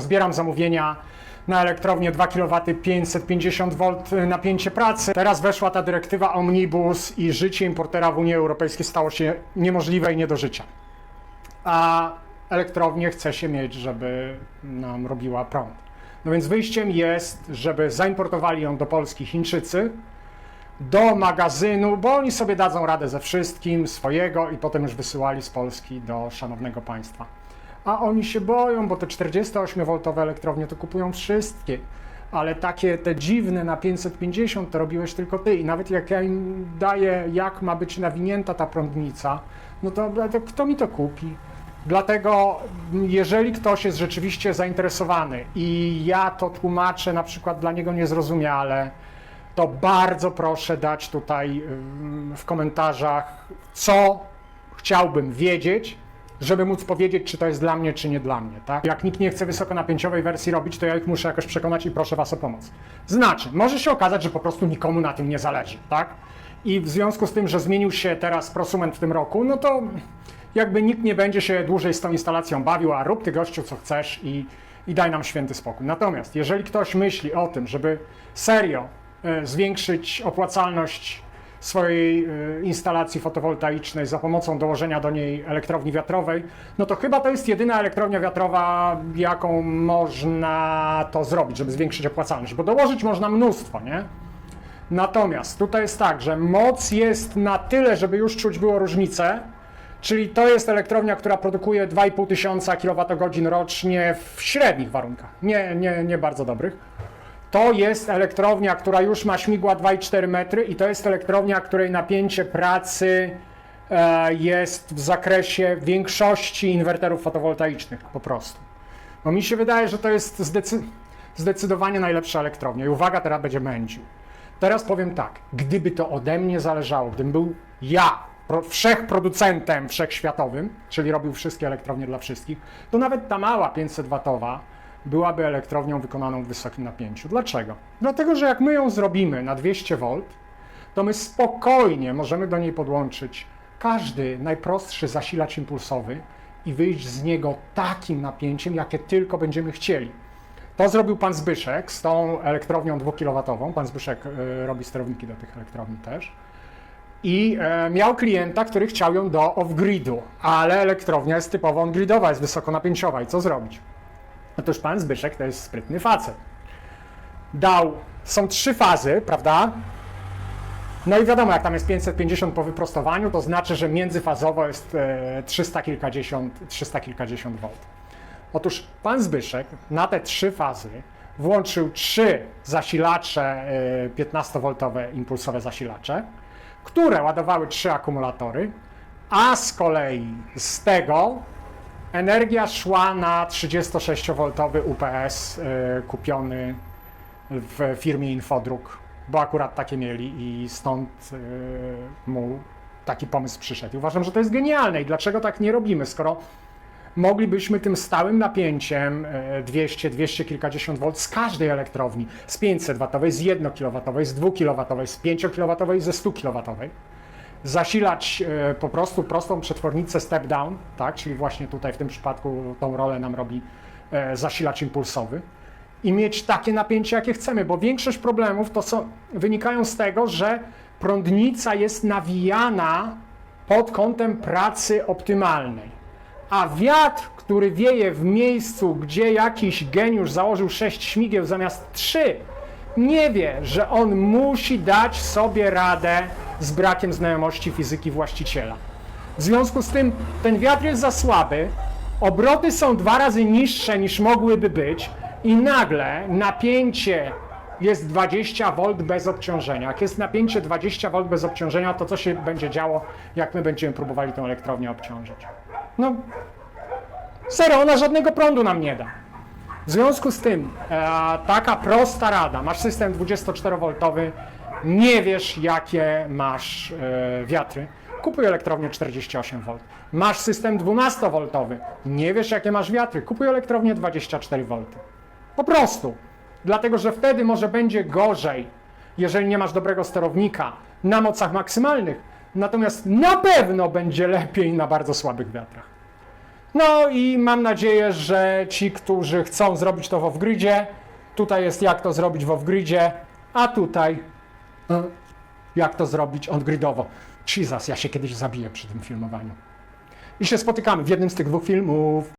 Zbieram zamówienia na elektrownię 2 kW 550 V napięcie pracy. Teraz weszła ta dyrektywa Omnibus i życie importera w Unii Europejskiej stało się niemożliwe i nie do życia. A elektrownię chce się mieć, żeby nam robiła prąd. No więc wyjściem jest, żeby zaimportowali ją do Polski Chińczycy, do magazynu, bo oni sobie dadzą radę ze wszystkim swojego i potem już wysyłali z Polski do szanownego państwa. A oni się boją, bo te 48V elektrownie to kupują wszystkie. Ale takie te dziwne na 550 to robiłeś tylko ty. I nawet jak ja im daję, jak ma być nawinięta ta prądnica, no to, to kto mi to kupi? Dlatego, jeżeli ktoś jest rzeczywiście zainteresowany i ja to tłumaczę na przykład dla niego niezrozumiale, to bardzo proszę dać tutaj w komentarzach, co chciałbym wiedzieć, żeby móc powiedzieć, czy to jest dla mnie, czy nie dla mnie. Tak? Jak nikt nie chce wysokonapięciowej wersji robić, to ja ich muszę jakoś przekonać i proszę Was o pomoc. Znaczy, może się okazać, że po prostu nikomu na tym nie zależy. Tak? I w związku z tym, że zmienił się teraz prosument w tym roku, no to jakby nikt nie będzie się dłużej z tą instalacją bawił, a rób ty gościu co chcesz i, i daj nam święty spokój. Natomiast jeżeli ktoś myśli o tym, żeby serio e, zwiększyć opłacalność swojej e, instalacji fotowoltaicznej za pomocą dołożenia do niej elektrowni wiatrowej, no to chyba to jest jedyna elektrownia wiatrowa, jaką można to zrobić, żeby zwiększyć opłacalność, bo dołożyć można mnóstwo, nie? Natomiast tutaj jest tak, że moc jest na tyle, żeby już czuć było różnicę, czyli to jest elektrownia, która produkuje 2,5 tysiąca kWh rocznie w średnich warunkach, nie, nie, nie bardzo dobrych. To jest elektrownia, która już ma śmigła 2,4 metry i to jest elektrownia, której napięcie pracy e, jest w zakresie większości inwerterów fotowoltaicznych po prostu. Bo mi się wydaje, że to jest zdecy zdecydowanie najlepsza elektrownia. I uwaga, teraz będzie mędził. Teraz powiem tak, gdyby to ode mnie zależało, gdybym był ja, pro, wszechproducentem wszechświatowym, czyli robił wszystkie elektrownie dla wszystkich, to nawet ta mała 500-watowa byłaby elektrownią wykonaną w wysokim napięciu. Dlaczego? Dlatego, że jak my ją zrobimy na 200 V, to my spokojnie możemy do niej podłączyć każdy najprostszy zasilacz impulsowy i wyjść z niego takim napięciem, jakie tylko będziemy chcieli. To zrobił pan Zbyszek z tą elektrownią 2 kW. Pan Zbyszek y, robi sterowniki do tych elektrowni też. I e, miał klienta, który chciał ją do off-gridu, ale elektrownia jest typowo on-gridowa, jest wysokonapięciowa. I co zrobić? Otóż pan Zbyszek to jest sprytny facet. Dał, są trzy fazy, prawda? No i wiadomo, jak tam jest 550 po wyprostowaniu, to znaczy, że międzyfazowo jest e, 300 kilkadziesiąt, 300 kilkadziesiąt V. Otóż pan Zbyszek na te trzy fazy włączył trzy zasilacze e, 15V impulsowe zasilacze, które ładowały trzy akumulatory, a z kolei z tego energia szła na 36V UPS e, kupiony w firmie Infodruk, bo akurat takie mieli i stąd e, mu taki pomysł przyszedł. Uważam, że to jest genialne i dlaczego tak nie robimy, skoro moglibyśmy tym stałym napięciem e, 200, 200 kilkadziesiąt V z każdej elektrowni, z 500 W, z 1 kW, z 2 kW, z 5 kW i ze 100 kW, zasilać e, po prostu prostą przetwornicę step down, tak, czyli właśnie tutaj w tym przypadku tą rolę nam robi e, zasilacz impulsowy i mieć takie napięcie, jakie chcemy, bo większość problemów to są, wynikają z tego, że prądnica jest nawijana pod kątem pracy optymalnej. A wiatr, który wieje w miejscu, gdzie jakiś geniusz założył 6 śmigieł zamiast 3, nie wie, że on musi dać sobie radę z brakiem znajomości fizyki właściciela. W związku z tym ten wiatr jest za słaby, obroty są dwa razy niższe niż mogłyby być i nagle napięcie jest 20 V bez obciążenia. Jak jest napięcie 20 V bez obciążenia, to co się będzie działo, jak my będziemy próbowali tę elektrownię obciążyć? No, serio, ona żadnego prądu nam nie da. W związku z tym, e, taka prosta rada, masz system 24V, nie wiesz jakie masz e, wiatry, kupuj elektrownię 48V. Masz system 12V, nie wiesz jakie masz wiatry, kupuj elektrownię 24V. Po prostu. Dlatego, że wtedy może będzie gorzej, jeżeli nie masz dobrego sterownika na mocach maksymalnych, natomiast na pewno będzie lepiej na bardzo słabych wiatrach. No i mam nadzieję, że ci, którzy chcą zrobić to w off-gridzie, tutaj jest jak to zrobić w off-gridzie, a tutaj e, jak to zrobić on-gridowo. Jesus, ja się kiedyś zabiję przy tym filmowaniu. I się spotykamy w jednym z tych dwóch filmów.